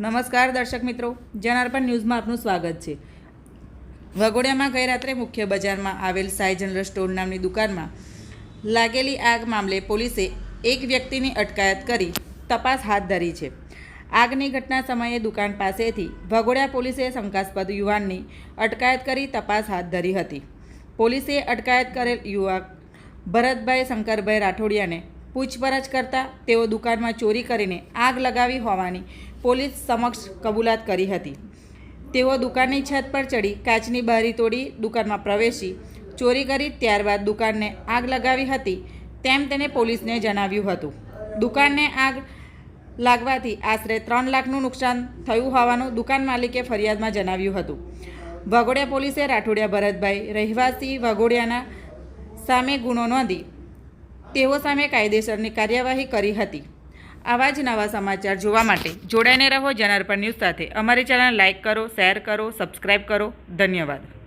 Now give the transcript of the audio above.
નમસ્કાર દર્શક મિત્રો જનાર્પણ ન્યૂઝમાં આપનું સ્વાગત છે. વગોડિયામાં ગઈ રાત્રે મુખ્ય બજારમાં આવેલ સાઈ જનરલ સ્ટોર નામની દુકાનમાં લાગેલી આગ મામલે પોલીસે એક વ્યક્તિની અટકાયત કરી તપાસ હાથ ધરી છે. આગની ઘટના સમયે દુકાન પાસેથી ભગોડિયા પોલીસે શંકાસ્પદ યુવાનની અટકાયત કરી તપાસ હાથ ધરી હતી. પોલીસે અટકાયત કરેલ યુવક ભરતભાઈ શંકરભાઈ રાઠોડિયાને પૂછપરછ કરતા તેઓ દુકાનમાં ચોરી કરીને આગ લગાવી હોવાની પોલીસ સમક્ષ કબૂલાત કરી હતી. તેઓ દુકાનની છત પર ચડી કાચની બારી તોડી દુકાનમાં પ્રવેશી, ચોરી કરી ત્યારબાદ દુકાનને આગ લગાવી હતી તેમ તેને પોલીસને જણાવ્યું હતું. દુકાનને આગ લાગવાથી આશરે ત્રણ લાખનું નુકસાન થયું હોવાનું દુકાન માલિકે ફરિયાદમાં જણાવ્યું હતું. વાઘોડિયા પોલીસે રાઠોડિયા ભરતભાઈ, રહેવાસી વાઘોડિયાના સામે ગુનો નોંધી તેઓ સામે કાયદેસરની કાર્યવાહી કરી હતી. આવા જ નવા સમાચાર જોવા માટે જોડાઈને રહો જનાર્પણ ન્યૂઝ સાથે. અમારી ચેનલ લાઇક કરો, શેર કરો, સબસ્ક્રાઇબ કરો. ધન્યવાદ.